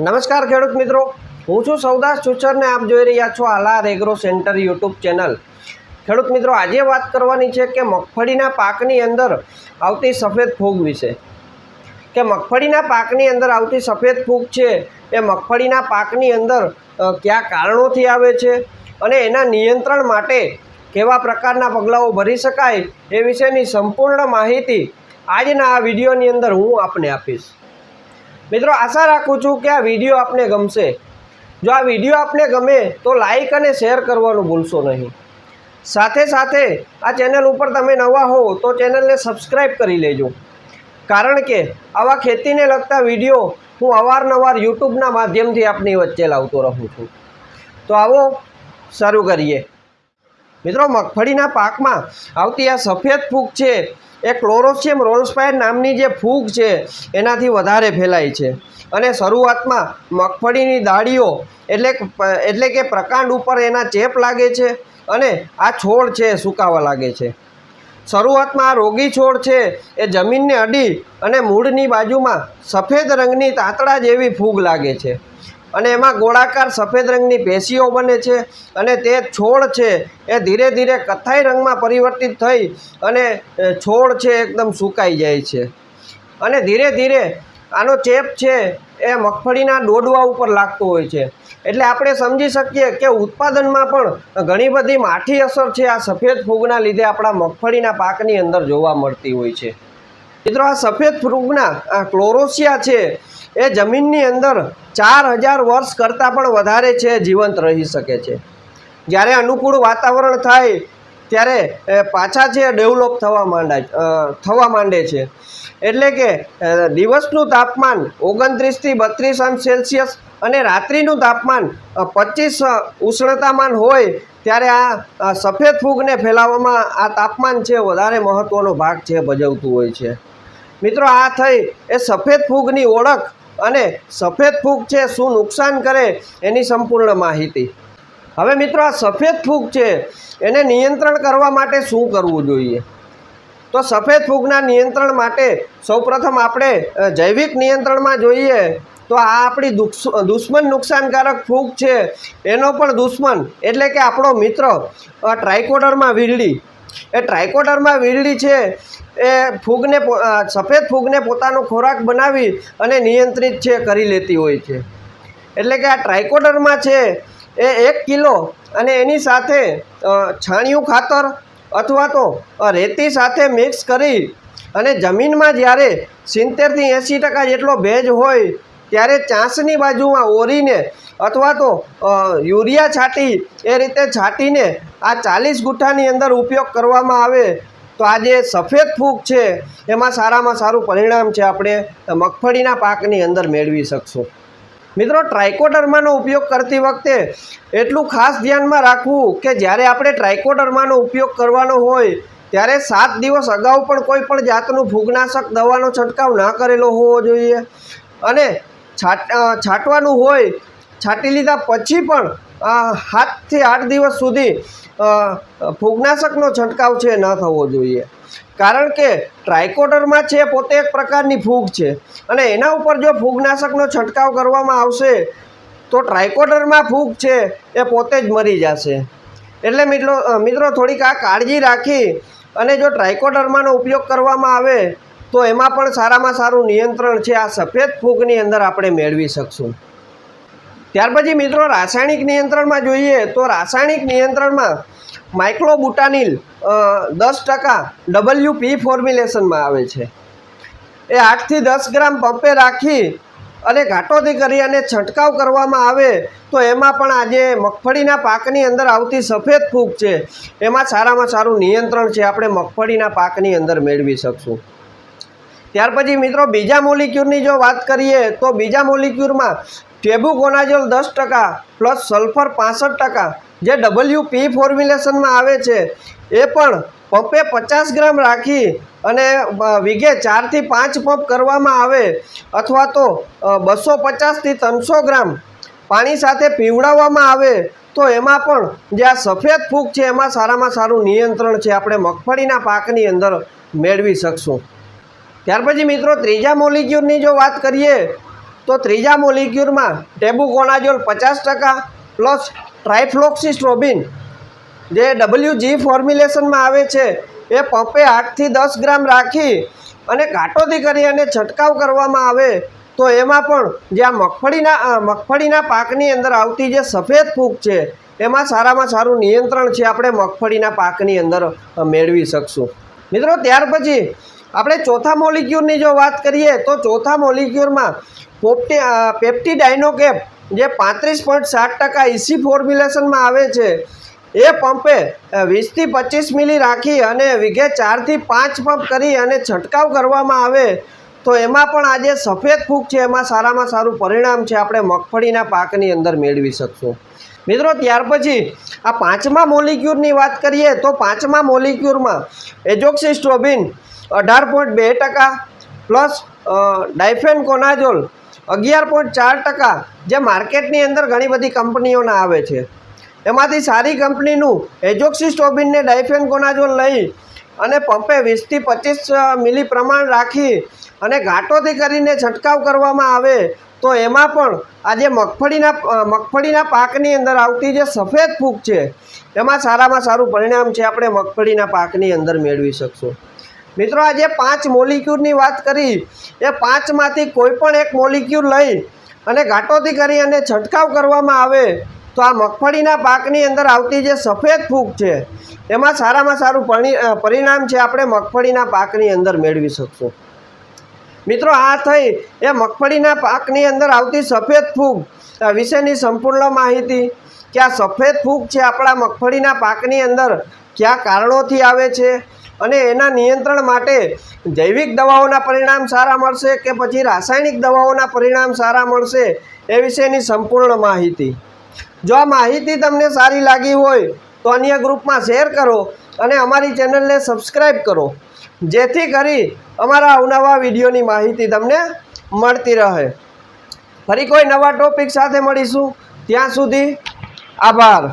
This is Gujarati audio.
નમસ્કાર ખેડૂત મિત્રો. હું છું સૌદાસ ચુચરને આપ જોઈ રહ્યા છો આલા રેગ્રો સેન્ટર યુટ્યુબ ચેનલ. ખેડૂત મિત્રો, આજે વાત કરવાની છે કે મગફળીના પાકની અંદર આવતી સફેદ ફૂગ વિશે. કે મગફળીના પાકની અંદર આવતી સફેદ ફૂગ છે, એ મગફળીના પાકની અંદર કયા કારણોથી આવે છે અને એના નિયંત્રણ માટે કેવા પ્રકારના પગલાઓ ભરી શકાય એ વિશેની સંપૂર્ણ માહિતી આજના આ વિડીયોની અંદર હું આપને આપીશ. મિત્રો, આશા રાખું છું કે આ વીડિયો આપને ગમશે. જો આ વીડિયો આપને ગમે, તો લાઈક અને શેર કરવાનું ભૂલશો નહીં. સાથે સાથે આ ચેનલ ઉપર તમે નવા હો, તો ચેનલને સબસ્ક્રાઈબ કરી લેજો. કારણ કે આવા ખેતીને લગતા વીડિયો હું અવારનવાર યુટ્યુબના માધ્યમથી આપની વચ્ચે લાવતો રહું છું. તો આવો, શરૂ કરીએ. મિત્રો, મગફળીના પાકમાં આવતી આ સફેદ ફૂગ છે, એ ક્લોરોસિયમ રોલ્સપાયર નામની જે ફૂગ છે, એનાથી વધારે ફેલાય છે. અને શરૂઆતમાં મગફળીની દાળીઓ એટલે એટલે કે પ્રકાંડ ઉપર એના ચેપ લાગે છે અને આ છોડ છે સુકાવા લાગે છે. શરૂઆતમાં આ રોગી છોડ છે, એ જમીનને અડી અને મૂળની બાજુમાં સફેદ રંગની તાંતડા જેવી ફૂગ લાગે છે. અને એમાં ગોળાકાર સફેદ રંગની પેશીઓ બને છે અને તે છોડ છે. એ ધીરે ધીરે કથ્થાઈ રંગમાં પરિવર્તિત થઈ અને છોડ છે એકદમ સુકાઈ જાય છે. અને ધીરે ધીરે આનો ચેપ છે એ મગફળીના ડોડવા ઉપર લાગતો હોય છે. એટલે આપણે સમજી શકીએ કે ઉત્પાદનમાં પણ ઘણી બધી માઠી અસર છે આ સફેદ ફૂગના લીધે આપણા મગફળીના પાકની અંદર જોવા મળતી હોય છે. મિત્રો, આ સફેદ ફૂગના, આ ક્લોરોસિયા છે એ જમીનની અંદર ચાર હજાર વર્ષ કરતાં પણ વધારે છે, જીવંત રહી શકે છે. જ્યારે અનુકૂળ વાતાવરણ થાય, ત્યારે પાછા છે ડેવલપ થવા માંડાય થવા માંડે છે. એટલે કે દિવસનું તાપમાન ઓગણત્રીસથી બત્રીસ અંશ સેલ્સિયસ અને રાત્રિનું તાપમાન પચીસ ઉષ્ણતામાન હોય, ત્યારે આ સફેદ ફૂગને ફેલાવવામાં આ તાપમાન છે, વધારે મહત્ત્વનો ભાગ છે, ભજવતું હોય છે. મિત્રો, આ થઈ એ સફેદ ફૂગની ઓળખ અને સફેદ ફૂગ છે શું નુકસાન કરે એની સંપૂર્ણ માહિતી. હવે મિત્રો, આ સફેદ ફૂગ છે એને નિયંત્રણ કરવા માટે શું કરવું જોઈએ? તો સફેદ ફૂગના નિયંત્રણ માટે સૌપ્રથમ આપણે જૈવિક નિયંત્રણમાં જોઈએ તો આ આપણી દુશ્મન નુકસાનકારક ફૂગ છે. એનો પણ દુશ્મન એટલે કે આપણો મિત્ર ટ્રાયકોડરમાં વીરડી એ ટ્રાયકોડરમાં વીરડી છે એ ફૂગને સફેદ ફૂગને પોતાનો ખોરાક બનાવી અને નિયંત્રિત છે, કરી લેતી હોય છે. એટલે કે આ ટ્રાયકોડરમાં છે, એ એક કિલો અને એની સાથે છાણિયું ખાતર અથવા તો રેતી સાથે મિક્સ કરી અને જમીનમાં જ્યારે સિત્તેરથી એંસી ટકા જેટલો ભેજ હોય, ત્યારે ચાંસની બાજુમાં ઓરીને અથવા તો યુરિયા છાંટી એ રીતે છાંટીને આ ચાલીસ ગુઠ્ઠાની અંદર ઉપયોગ કરવામાં આવે તો આ જે સફેદ ફૂગ છે, એમાં સારામાં સારું પરિણામ છે આપણે મગફળીના પાકની અંદર મેળવી શકશું. મિત્રો ટ્રાઇકોડર્માનો ઉપયોગ કરતી વખતે એટલું ખાસ ધ્યાનમાં રાખવું કે જ્યારે આપણે ટ્રાઇકોડર્માનો ઉપયોગ કરવાનો હોય, ત્યારે સાત દિવસ અગાઉ પણ કોઈ પણ જાતનું ફૂગનાશક દવાનો છંટકાવ ના કરેલો હોવો જોઈએ. અને છાટ છાંટવાનું હોય, છાંટી લીધા પછી પણ સાતથી આઠ દિવસ સુધી ફૂગનાશકનો છંટકાવ છે ન થવો જોઈએ. કારણ કે ટ્રાયકોડરમાં છે પોતે એક પ્રકારની ફૂગ છે. અને એના ઉપર જો ફૂગનાશકનો છંટકાવ કરવામાં આવશે, તો ટ્રાયકોડરમાં ફૂગ છે એ પોતે જ મરી જશે. એટલે મિત્રો મિત્રો થોડીક આ કાળજી રાખી અને જો ટ્રાયકોડરમાંનો ઉપયોગ કરવામાં આવે, તો એમાં પણ સારામાં સારું નિયંત્રણ છે આ સફેદ ફૂગની અંદર આપણે મેળવી શકશું. ત્યાર પછી મિત્રો, રાસાયણિક નિયંત્રણમાં જોઈએ તો રાસાયણિક નિયંત્રણમાં માઇક્રોબુટાનિલ દસ ટકા ડબલ્યુ પી ફોર્મ્યુલેશનમાં આવે છે. એ આઠથી દસ ગ્રામ પંપે રાખી અને ઘાટોથી કરી અને છંટકાવ કરવામાં આવે તો એમાં પણ આજે મગફળીના પાકની અંદર આવતી સફેદ ફૂગ છે, એમાં સારામાં સારું નિયંત્રણ છે, આપણે મગફળીના પાકની અંદર મેળવી શકશું. ત્યાર પછી મિત્રો, બીજા મોલિક્યુલની જો વાત કરીએ તો બીજા મોલિક્યુલમાં ટેબુકોનાઝોલ દસ ટકા પ્લસ સલ્ફર પાસઠ ટકા જે ડબલ્યુ પી ફોર્મ્યુલેશનમાં આવે છે. એ પણ પંપે પચાસ ગ્રામ રાખી અને વીઘે ચારથી પાંચ પંપ કરવામાં આવે અથવા તો બસો પચાસથી ત્રણસો ગ્રામ પાણી સાથે પીવડાવવામાં આવે તો એમાં પણ જે આ સફેદ ફૂગ છે એમાં સારામાં સારું નિયંત્રણ છે. આપણે મગફળીના પાકની અંદર મેળવી શકશું. ત્યાર પછી મિત્રો ત્રીજા મોલિક્યુલની જો વાત કરીએ તો ત્રીજા મોલિક્યુલમાં ટેબુકોનાઝોલ પચાસ ટકા પ્લસ ટ્રાઇફ્લોક્સિસ્ટ્રોબિન જે ડબલ્યુ જી ફોર્મ્યુલેશનમાં આવે છે, એ પંપે આઠથી દસ ગ્રામ રાખી અને કાટોથી કરી અને છંટકાવ કરવામાં આવે. તો એમાં પણ જે આ મગફળીના મગફળીના પાકની અંદર આવતી જે સફેદ ફૂગ છે, એમાં સારામાં સારું નિયંત્રણ છે આપણે મગફળીના પાકની અંદર મેળવી શકશું. મિત્રો, ત્યાર પછી આપણે ચોથા મોલિક્યુલની જો વાત કરીએ, તો ચોથા મોલિક્યુલમાં પોપ્ટી પેપ્ટી ડાયનોકેપ જે પાંત્રીસ પોઈન્ટ સાત ટકા ઇસી ફોર્મ્યુલેશનમાં આવે છે, એ પંપે વીસથી પચીસ મિલી રાખી અને વીઘે ચારથી પાંચ પંપ કરી અને છંટકાવ કરવામાં આવે, તો એમાં પણ આજે સફેદ ફૂગ છે, એમાં સારામાં સારું પરિણામ છે, આપણે મગફળીના પાકની અંદર મેળવી શકશું. મિત્રો, ત્યાર પછી આ પાંચમા મોલિક્યુલની વાત કરીએ, તો પાંચમા મોલિક્યુલમાં એજોક્સિસ્ટ્રોબિન અઢાર પોઈન્ટ બે ટકા, પ્લસ ડાયફેન કોનાઝોલ અગિયાર પોઈન્ટ ચાર ટકા, જે માર્કેટની અંદર ઘણી બધી કંપનીઓના આવે છે. એમાંથી સારી કંપનીનું એજોક્સિસ્ટોબિનને ડાયફેન કોનાઝોલ લઈ અને પંપે વીસથી પચીસ મિલી પ્રમાણ રાખી અને ઘાટોથી કરીને છંટકાવ કરવામાં આવે તો એમાં પણ આ જે મગફળીના મગફળીના પાકની અંદર આવતી જે સફેદ ફૂગ છે, એમાં સારામાં સારું પરિણામ છે આપણે મગફળીના પાકની અંદર મેળવી શકશું. મિત્રો, આજે પાંચ મોલિક્યુલની વાત કરી. એ પાંચમાંથી કોઈ પણ એક મોલિક્યુલ લઈ અને ઘાટોથી કરી અને છંટકાવ કરવામાં આવે, તો આ મગફળીના પાકની અંદર આવતી જે સફેદ ફૂગ છે, એમાં સારામાં સારું પરિ પરિણામ છે આપણે મગફળીના પાકની અંદર મેળવી શકશું. મિત્રો, આ થઈ એ મગફળીના પાકની અંદર આવતી સફેદ ફૂગ વિશેની સંપૂર્ણ માહિતી, કે આ સફેદ ફૂગ છે આપણા મગફળીના પાકની અંદર કયા કારણોથી આવે છે અને એના નિયંત્રણ માટે જૈવિક દવાઓના પરિણામ સારા મળશે કે પછી રાસાયણિક દવાઓના પરિણામ સારા મળશે એ વિશેની સંપૂર્ણ માહિતી. જો આ માહિતી તમને સારી લાગી હોય તો અન્ય ગ્રુપમાં શેર કરો અને અમારી ચેનલને સબસ્ક્રાઈબ કરો. જેથી કરી અમારા અવનવા વિડીયોની માહિતી તમને મળતી રહે. ફરી કોઈ નવા ટોપિક સાથે મળીશું. ત્યાં સુધી આભાર.